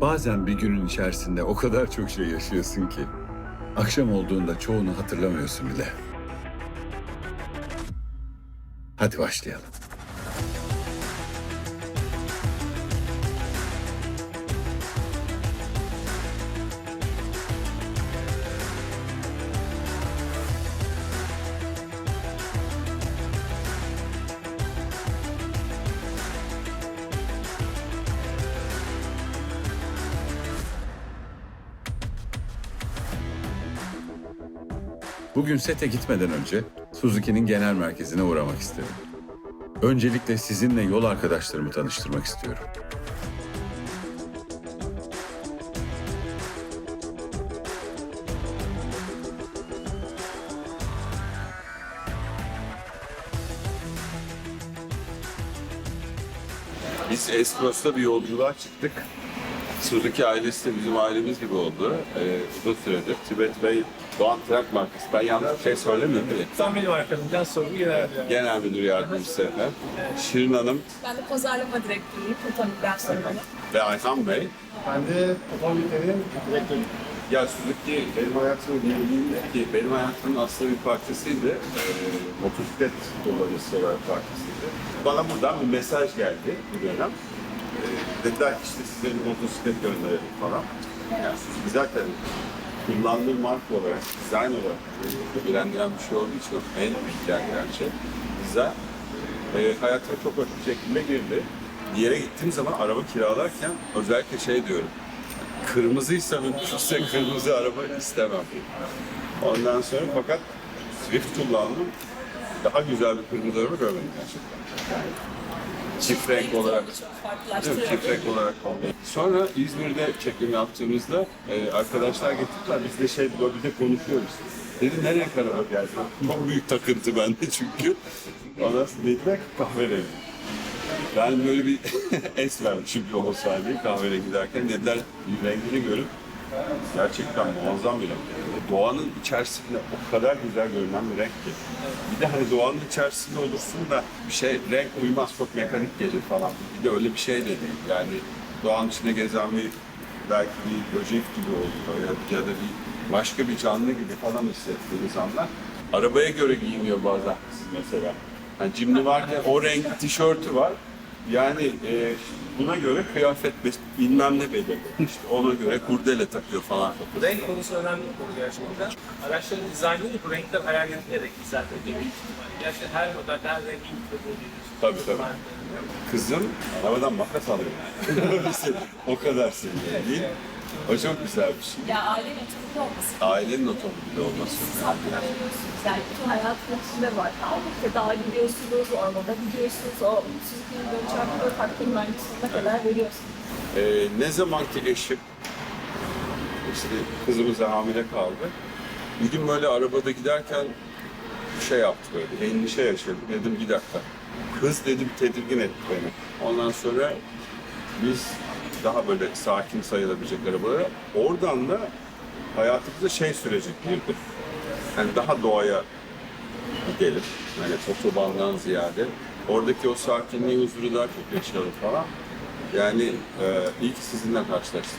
Bazen bir günün içerisinde o kadar çok şey yaşıyorsun ki akşam olduğunda çoğunu hatırlamıyorsun bile. Hadi başlayalım. Bugün sete gitmeden önce Suzuki'nin genel merkezine uğramak istedim. Öncelikle sizinle yol arkadaşlarımı tanıştırmak istiyorum. Biz Espros'ta bir yolculuğa çıktık. Suzuki ailesi de bizim ailemiz gibi oldu. Ee, uzun süredir. Tibet Bey Doğan Trak Markası. Ben yanlış bir şey söylemiyorum değil mi? Sen benim arkadaşımdan sorgu genel yani. Genel Müdür Yardımcısı efendim. Şirin Hanım Ben de pazarlama direktörüyüm. Otomobil sorumlu. ve Ayhan Bey. Ben de otomobilitenin direktörüyüm. Ya Suzuki benim hayatımın bildiğinde ki benim hayatımın aslında bir parçasıydı. Ee, motosiklet kullanıcısı olarak parçasıydı. Bana buradan bir mesaj geldi bir dönem. Ee, dediler ki işte size bir motosiklet gönderelim falan. Yani Suzuki zaten kullandığım marka olarak, dizayn olarak ilgilendiren bir şey olduğu için en ilgilendiren şey dizayn. E, hayatıma çok hoş bir şekilde girdi. Bir yere gittiğim zaman araba kiralarken özellikle şey diyorum. Kırmızıysa mümkünse kırmızı araba istemem. Ondan sonra fakat Swift kullandım. Daha güzel bir kırmızı araba görmedim gerçekten. Çift renk olarak. Değil mi? Çift renk olarak oldu. Sonra İzmir'de çekim yaptığımızda e, arkadaşlar getirdiler. Biz de şey böyle bir de konuşuyoruz. Dedi ne renk araba geldi? Çok büyük takıntı bende çünkü. Ondan sonra dediler ki kahverengi. Ben böyle bir es vermişim bir o saniye kahverengi derken dediler rengini görüp gerçekten muazzam bir renk. Doğanın içerisinde o kadar güzel görünen bir renk ki. Bir de hani doğanın içerisinde olursun da bir şey renk uymaz çok mekanik gelir falan. Bir de öyle bir şey de değil. Yani doğanın içinde gezen bir belki bir böcek gibi oluyor ya, ya da bir başka bir canlı gibi falan hissettiğiniz anlar. Arabaya göre giyiniyor bazen mesela. Yani cimri varken o renk tişörtü var. Yani e, buna göre kıyafet bilmem ne belirli. İşte ona göre kurdele takıyor falan. Renk konusu önemli bir konu gerçekten. Araçların dizaynı bu renkler hayal edilerek dizayn ediliyor. büyük ihtimalle. Gerçi her model, her rengin istediği Tabii, tabii. Kızım arabadan makas alıyor. o kadar seviyor değil. O çok güzel bir şey. Ya ailenin otomobil olması. Ailenin otomobili olması. Veriyorsunuz. Yani bütün hayatın içinde var. Aldıkça dağa gidiyorsunuz, ormana gidiyorsunuz. O Suzuki'nin böyle çarpıda farklı mühendisliğine kadar veriyorsunuz. Ee, ne zamanki eşim işte kızımıza hamile kaldı. Bir gün böyle arabada giderken şey yaptı böyle, endişe yaşadım. Dedim bir dakika. Kız dedim tedirgin etti beni. Ondan sonra biz daha böyle sakin sayılabilecek arabalara oradan da hayatımıza şey süreci girdi. Yani daha doğaya gidelim. Hani otobandan ziyade. Oradaki o sakinliği, huzuru daha çok yaşayalım falan. Yani e, ilk sizinle karşılaştık.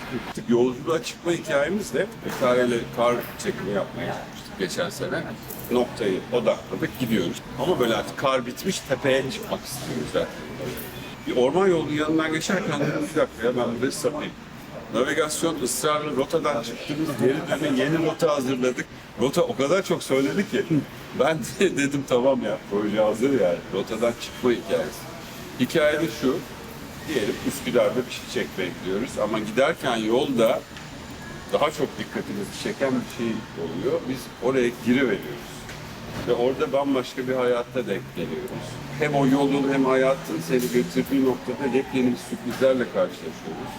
Yolculuğa çıkma hikayemiz de Hikayeyle kar çekimi yapmaya gitmiştik geçen sene. Noktayı odakladık gidiyoruz. Ama böyle artık kar bitmiş tepeye çıkmak istiyoruz zaten. Bir orman yolu yanından geçerken dedim bir dakika ya ben burayı sapayım. Navigasyon ısrarlı rotadan çıktınız geri dönün yeni rota hazırladık. Rota o kadar çok söyledi ki ben de dedim tamam ya proje hazır yani rotadan çıkma hikayesi. Hikaye de şu diyelim Üsküdar'da bir şey çekmeye gidiyoruz ama giderken yolda daha çok dikkatimizi çeken bir şey oluyor. Biz oraya giriveriyoruz. Ve orada bambaşka bir hayatta denk geliyoruz. Hem o yolun hem hayatın seni götürdüğü noktada yepyeni sürprizlerle karşılaşıyoruz.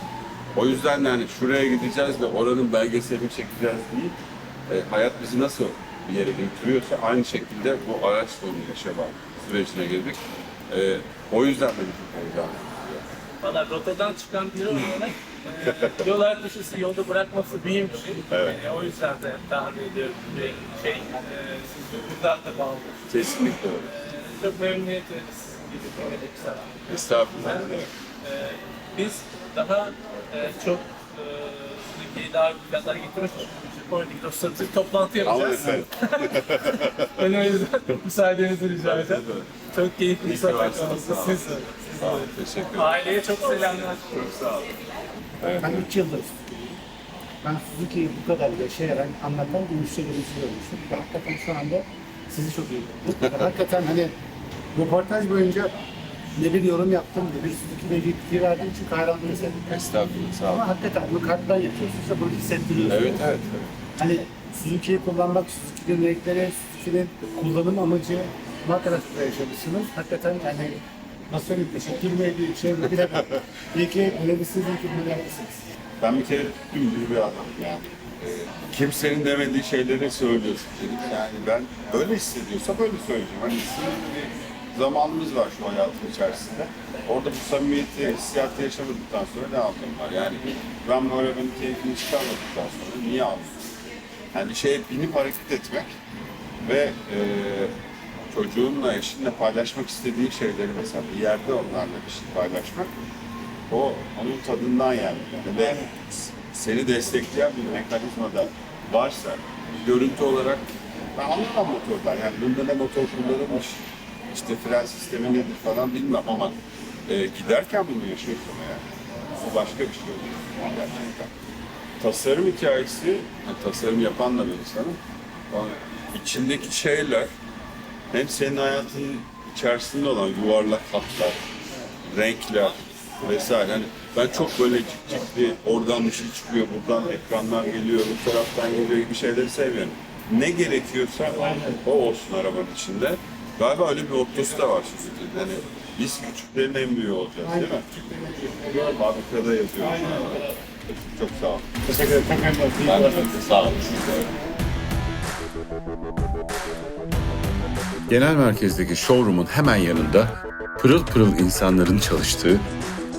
O yüzden de hani şuraya gideceğiz de oranın belgeselini çekeceğiz değil. e, hayat bizi nasıl bir yere götürüyorsa aynı şekilde bu araç sonu yaşama sürecine girdik. E, o yüzden beni çok heyecanlı. Valla rotadan çıkan biri olarak e, yol arkadaşısı yolda bırakması büyük bir şey. Evet. E, o yüzden de tahmin ediyorum bir şey, e, siz burada da bağlı. Kesinlikle öyle. Çok memnuniyet veririz. Dinledik sana. Estağfurullah. De, e, biz daha e, çok e, Türkiye'ye daha büyük fiyatlara getirmek için Japonya'daki dostlarımızla toplantı yapacağız. ben o yüzden müsaadenizi rica ederim. Çok keyifli bir oldu. Siz, siz de. Teşekkür ederim. Aileye çok selamlar. Ben 3 yıldır ben Suzuki'yi bu kadar yaşayarak anlatan bir müşterimiz olmuştum. Ve Hakikaten şu anda sizi çok iyi buldum. Hakikaten hani röportaj boyunca ne bir yorum yaptım, ne bir Suzuki'yle ilgili fikir verdim çünkü hayranlığı hissettim. Estağfurullah. Sağ olun. Ama hakikaten bunu kalpten yapıyorsunuz da bunu hissettiriyorsunuz. Evet, evet. Hani Suzuki'yi kullanmak, Suzuki'nin renkleri, Suzuki'nin kullanım amacı ne kadar yaşamışsınız. Hakikaten yani nasıl mü edeyim, şey mi bilemem. İyi ki öyle bir siz, iyi ki böyle. Ben bir kere dümdüz bir adam yani. Ee, kimsenin demediği şeyleri söylüyorsun. Yani ben böyle hissediyorsa böyle söyleyeceğim. Hani bir zamanımız var şu hayatın içerisinde. Orada bu samimiyeti, hissiyatı yaşamadıktan sonra ne anlamı var? Yani ben bu arabanın keyfini çıkarmadıktan sonra niye alıyorsun? Yani şeye binip hareket etmek ve e, çocuğunla, eşinle paylaşmak istediği şeyleri mesela bir yerde onlarla bir şey paylaşmak o onun tadından yani. Ve seni destekleyen bir mekanizma da varsa görüntü olarak ben anlamam motordan yani bunda ne motor kullanılmış işte fren sistemi nedir falan bilmem ama e, giderken bunu yaşıyorsun yani. Bu başka bir şey oluyor gerçekten. Tasarım hikayesi, yani tasarım yapan da bir insanım. Ama içindeki şeyler hem senin hayatının içerisinde olan yuvarlak hatlar, renkler vesaire. Hani ben çok böyle cikcikli, oradan bir şey çıkıyor, buradan ekranlar geliyor, bu taraftan geliyor gibi şeyleri sevmiyorum. Ne gerekiyorsa o olsun arabanın içinde. Galiba öyle bir ottosu da var Suzuki'nin. Hani biz küçüklerin en büyüğü olacağız değil mi? Fabrikada yazıyor. Çok sağ ol. Teşekkür ederim. Ben de sağ olun. Genel merkezdeki showroom'un hemen yanında pırıl pırıl insanların çalıştığı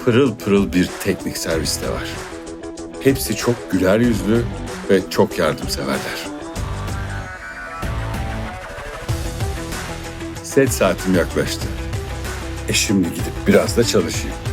pırıl pırıl bir teknik servis de var. Hepsi çok güler yüzlü ve çok yardımseverler. Set saatim yaklaştı. E şimdi gidip biraz da çalışayım.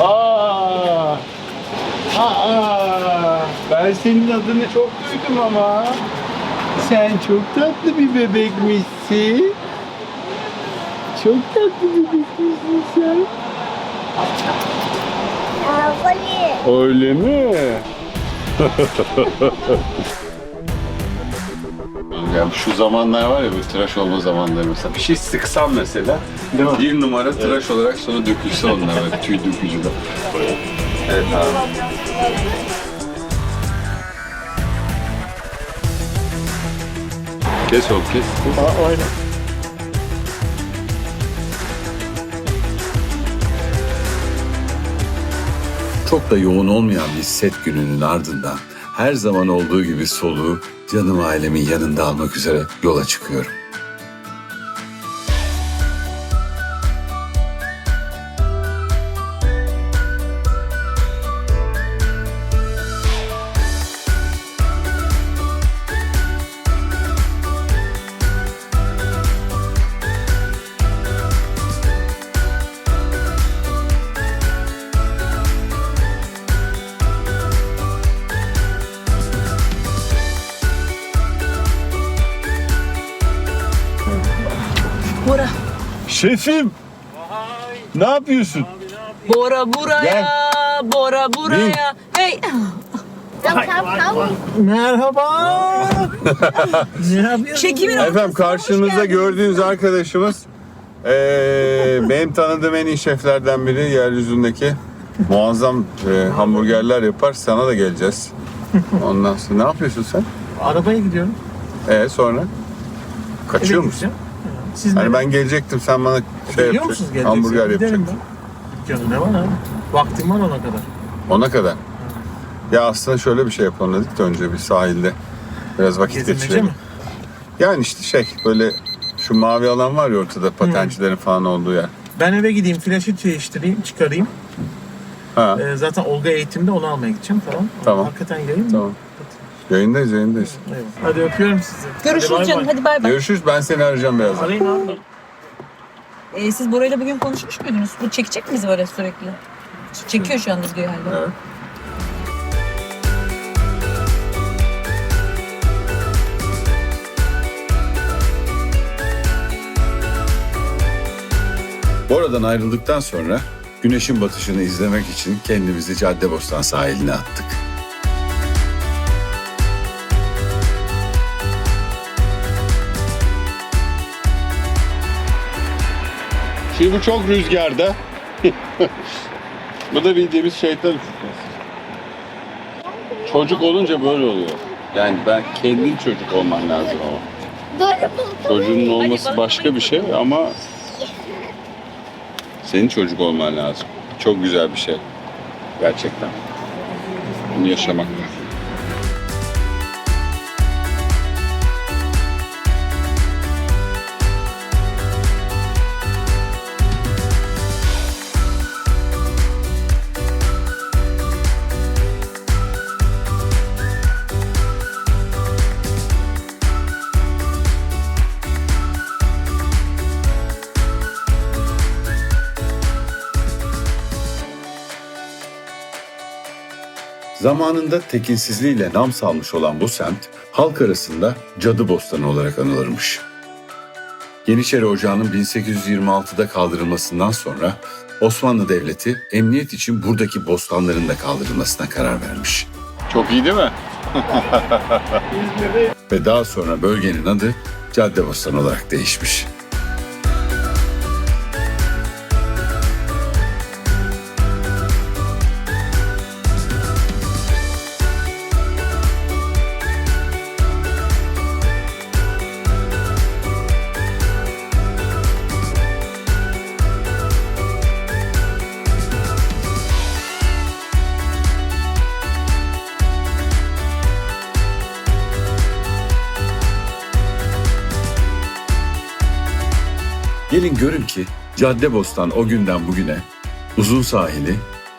Aa, aa, ben senin adını çok duydum ama. Sen çok tatlı bir bebekmişsin. Çok tatlı bir bebekmişsin sen. Öyle mi? Yani şu zamanlar var ya bu tıraş olma zamanları mesela. Bir şey sıksam mesela bir numara tıraş olarak sonra dökülse onlar böyle tüy dökücüler. Evet abi. Kes ol kes. Aynen. Çok da yoğun olmayan bir set gününün ardından her zaman olduğu gibi soluğu canım ailemin yanında almak üzere yola çıkıyorum. Şefim. Ne yapıyorsun? Bora buraya. Bora buraya. Hey. Merhaba. ne yapıyorsun? Çekimin Efendim karşınızda gördüğünüz arkadaşımız eee, benim tanıdığım en iyi şeflerden biri yeryüzündeki muazzam eee, hamburgerler yapar. Sana da geleceğiz. Ondan sonra ne yapıyorsun sen? Arabaya gidiyorum. Ee sonra? Kaçıyor Eve musun? gideceğim. Siz Hani ne? ben gelecektim sen bana şey Biliyor musunuz yapacaktın. gelecek? Hamburger Giderim yapacaktın. ben. Canım ne var abi? Vaktim var ona kadar. Ona kadar. Ya aslında şöyle bir şey yapalım dedik de önce bir sahilde biraz vakit Gezinmece geçirelim. mi? Yani işte şey böyle şu mavi alan var ya ortada patencilerin falan olduğu yer. Ben eve gideyim, flaşı değiştireyim, çıkarayım. Ha, Ee, zaten Olga eğitimde onu almaya gideceğim tamam. Tamam. Hakikaten geleyim mi? tamam. Yayındayız, yayındayız. Eyvallah. Hadi öpüyorum sizi. Görüşürüz Hadi bay canım. bay. Hadi bay bay. Görüşürüz. Ben seni arayacağım birazdan. Arayın abi. Ee, siz Bora'yla bugün konuşmuş muydunuz? Bu çekecek mi bizi böyle sürekli? Çekiyor şu an Özgür galiba. Evet. Bora'dan ayrıldıktan sonra güneşin batışını izlemek için kendimizi Caddebostan sahiline attık. Şimdi bu çok rüzgarda. bu da bildiğimiz şeytan ısıtması. Çocuk olunca böyle oluyor. Yani ben kendin çocuk olman lazım ama. Çocuğun olması başka bir şey ama senin çocuk olman lazım. Çok güzel bir şey. Gerçekten. Bunu yaşamak Zamanında tekinsizliğiyle nam salmış olan bu semt, halk arasında Cadı Bostanı olarak anılırmış. Yeniçeri Ocağı'nın 1826'da kaldırılmasından sonra Osmanlı Devleti emniyet için buradaki bostanların da kaldırılmasına karar vermiş. Çok iyi değil mi? Ve daha sonra bölgenin adı Caddebostan olarak değişmiş. Gelin görün ki Caddebostan o günden bugüne uzun sahili,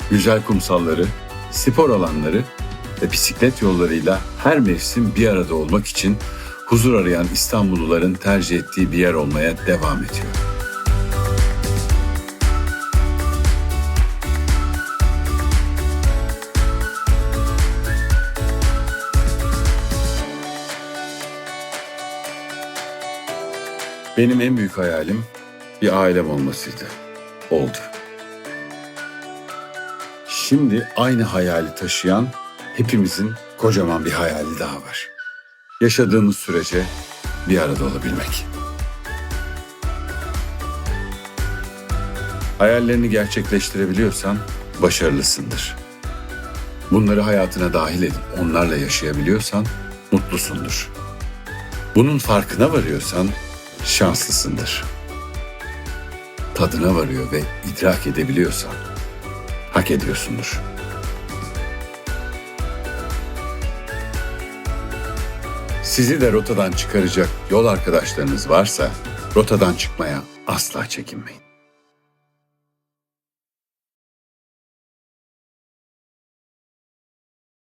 güzel kumsalları, spor alanları ve bisiklet yollarıyla her mevsim bir arada olmak için huzur arayan İstanbulluların tercih ettiği bir yer olmaya devam ediyor. Benim en büyük hayalim bir ailem olmasıydı. Oldu. Şimdi aynı hayali taşıyan hepimizin kocaman bir hayali daha var. Yaşadığımız sürece bir arada olabilmek. Hayallerini gerçekleştirebiliyorsan başarılısındır. Bunları hayatına dahil edip onlarla yaşayabiliyorsan mutlusundur. Bunun farkına varıyorsan şanslısındır. Tadına varıyor ve idrak edebiliyorsan hak ediyorsundur. Sizi de rotadan çıkaracak yol arkadaşlarınız varsa rotadan çıkmaya asla çekinmeyin.